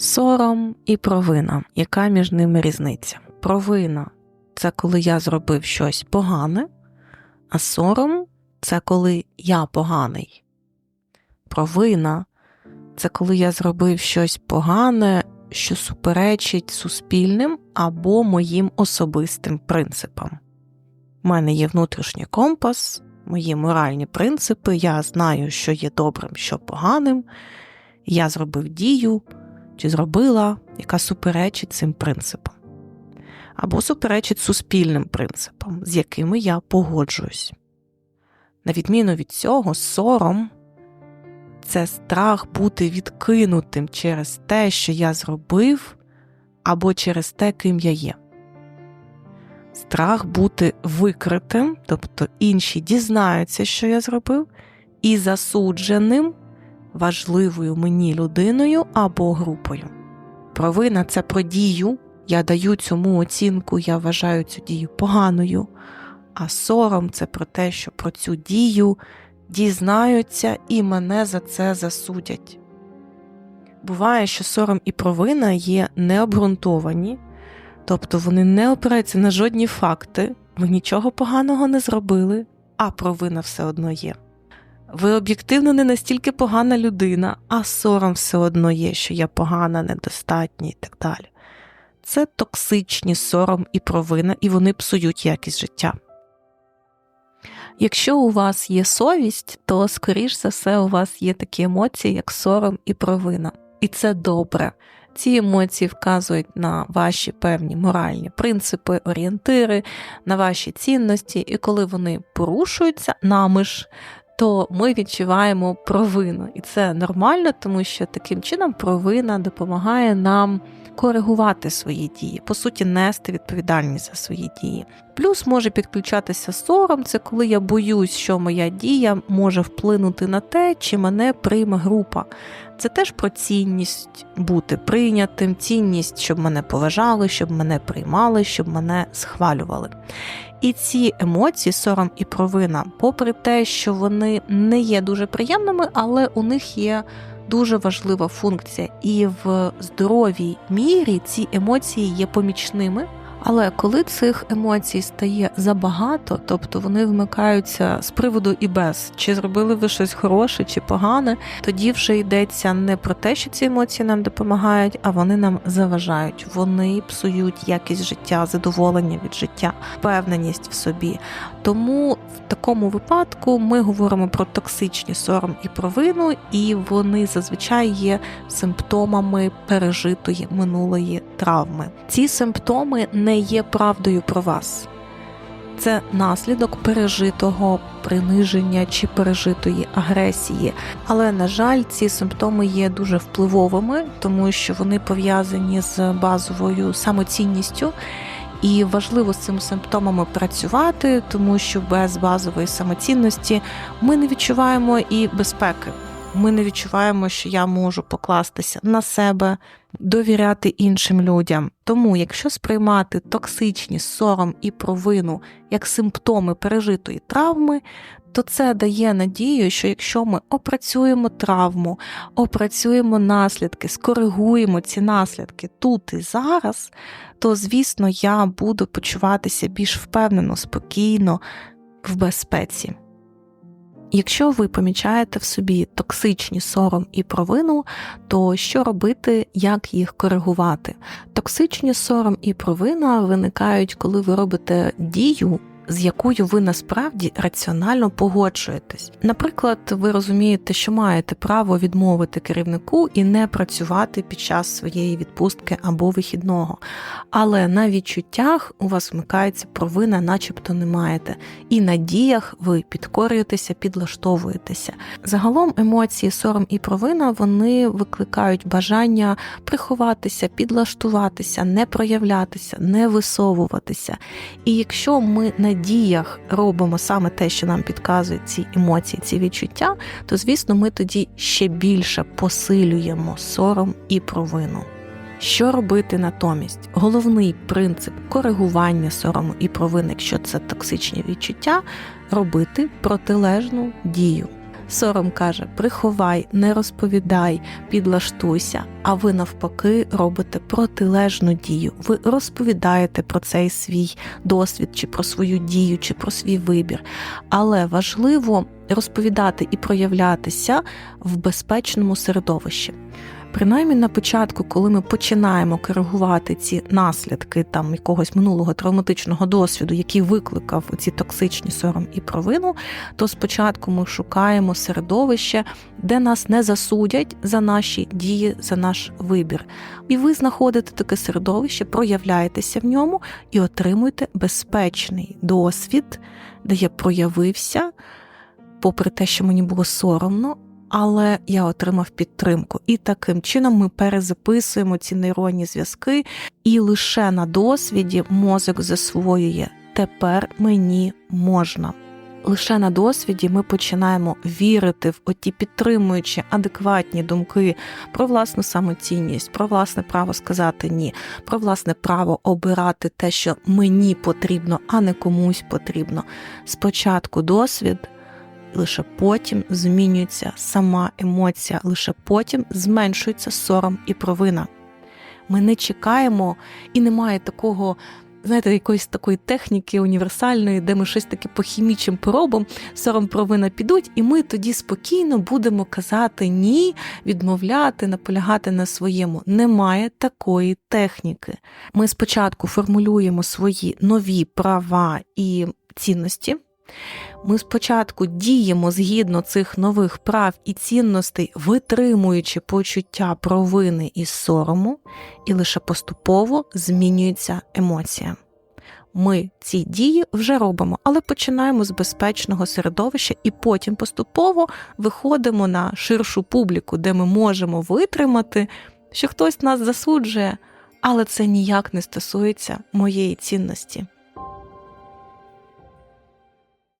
Сором і провина. Яка між ними різниця? Провина це коли я зробив щось погане, а сором це коли я поганий. Провина це коли я зробив щось погане, що суперечить суспільним або моїм особистим принципам. У мене є внутрішній компас, мої моральні принципи, я знаю, що є добрим, що поганим. Я зробив дію чи зробила, яка суперечить цим принципам, або суперечить суспільним принципам, з якими я погоджуюсь. На відміну від цього, сором це страх бути відкинутим через те, що я зробив, або через те, ким я є. Страх бути викритим, тобто інші дізнаються, що я зробив, і засудженим важливою мені людиною або групою. Провина це про дію. Я даю цьому оцінку, я вважаю цю дію поганою, а сором це про те, що про цю дію дізнаються і мене за це засудять. Буває, що сором і провина є необґрунтовані, тобто вони не опираються на жодні факти, ви нічого поганого не зробили, а провина все одно є. Ви об'єктивно не настільки погана людина, а сором все одно є, що я погана, недостатня і так далі. Це токсичні сором і провина, і вони псують якість життя. Якщо у вас є совість, то, скоріш за все, у вас є такі емоції, як сором і провина. І це добре. Ці емоції вказують на ваші певні моральні принципи, орієнтири, на ваші цінності, і коли вони порушуються нами ж, то ми відчуваємо провину. І це нормально, тому що таким чином провина допомагає нам коригувати свої дії, по суті, нести відповідальність за свої дії. Плюс може підключатися сором, це коли я боюсь, що моя дія може вплинути на те, чи мене прийме група. Це теж про цінність бути прийнятим, цінність, щоб мене поважали, щоб мене приймали, щоб мене схвалювали. І ці емоції, сором і провина, попри те, що вони не є дуже приємними, але у них є дуже важлива функція, і в здоровій мірі ці емоції є помічними. Але коли цих емоцій стає забагато, тобто вони вмикаються з приводу і без, чи зробили ви щось хороше чи погане, тоді вже йдеться не про те, що ці емоції нам допомагають, а вони нам заважають. Вони псують якість життя, задоволення від життя, впевненість в собі. Тому в такому випадку ми говоримо про токсичні сором і провину, і вони зазвичай є симптомами пережитої минулої травми. Ці симптоми не є правдою про вас. Це наслідок пережитого приниження чи пережитої агресії. Але, на жаль, ці симптоми є дуже впливовими, тому що вони пов'язані з базовою самоцінністю. І важливо з цими симптомами працювати, тому що без базової самоцінності ми не відчуваємо і безпеки. Ми не відчуваємо, що я можу покластися на себе, довіряти іншим людям. Тому, якщо сприймати токсичні сором і провину як симптоми пережитої травми, то це дає надію, що якщо ми опрацюємо травму, опрацюємо наслідки, скоригуємо ці наслідки тут і зараз, то звісно я буду почуватися більш впевнено, спокійно, в безпеці. Якщо ви помічаєте в собі токсичні сором і провину, то що робити, як їх коригувати? Токсичні сором і провина виникають, коли ви робите дію. З якою ви насправді раціонально погоджуєтесь. Наприклад, ви розумієте, що маєте право відмовити керівнику і не працювати під час своєї відпустки або вихідного, але на відчуттях у вас вмикається провина, начебто не маєте, і на діях ви підкорюєтеся, підлаштовуєтеся. Загалом емоції, сором і провина вони викликають бажання приховатися, підлаштуватися, не проявлятися, не висовуватися. І якщо ми на діях робимо саме те, що нам підказують ці емоції, ці відчуття, то звісно ми тоді ще більше посилюємо сором і провину. Що робити натомість? Головний принцип коригування сорому і провини, якщо це токсичні відчуття, робити протилежну дію. Сором каже: приховай, не розповідай, підлаштуйся. А ви навпаки робите протилежну дію. Ви розповідаєте про цей свій досвід, чи про свою дію, чи про свій вибір. Але важливо розповідати і проявлятися в безпечному середовищі. Принаймні на початку, коли ми починаємо коригувати ці наслідки там якогось минулого травматичного досвіду, який викликав ці токсичні сором і провину, то спочатку ми шукаємо середовище, де нас не засудять за наші дії, за наш вибір. І ви знаходите таке середовище, проявляєтеся в ньому і отримуєте безпечний досвід, де я проявився, попри те, що мені було соромно але я отримав підтримку. І таким чином ми перезаписуємо ці нейронні зв'язки, і лише на досвіді мозок засвоює тепер мені можна. Лише на досвіді ми починаємо вірити в оті підтримуючі адекватні думки про власну самоцінність, про власне право сказати ні, про власне право обирати те, що мені потрібно, а не комусь потрібно. Спочатку досвід, лише потім змінюється сама емоція, лише потім зменшується сором і провина. Ми не чекаємо і немає такого. Знаєте, якоїсь такої техніки універсальної, де ми щось таке по хімічним поробам, сором провина підуть, і ми тоді спокійно будемо казати ні, відмовляти, наполягати на своєму. Немає такої техніки. Ми спочатку формулюємо свої нові права і цінності. Ми спочатку діємо згідно цих нових прав і цінностей, витримуючи почуття провини і сорому, і лише поступово змінюється емоція. Ми ці дії вже робимо, але починаємо з безпечного середовища і потім поступово виходимо на ширшу публіку, де ми можемо витримати, що хтось нас засуджує, але це ніяк не стосується моєї цінності.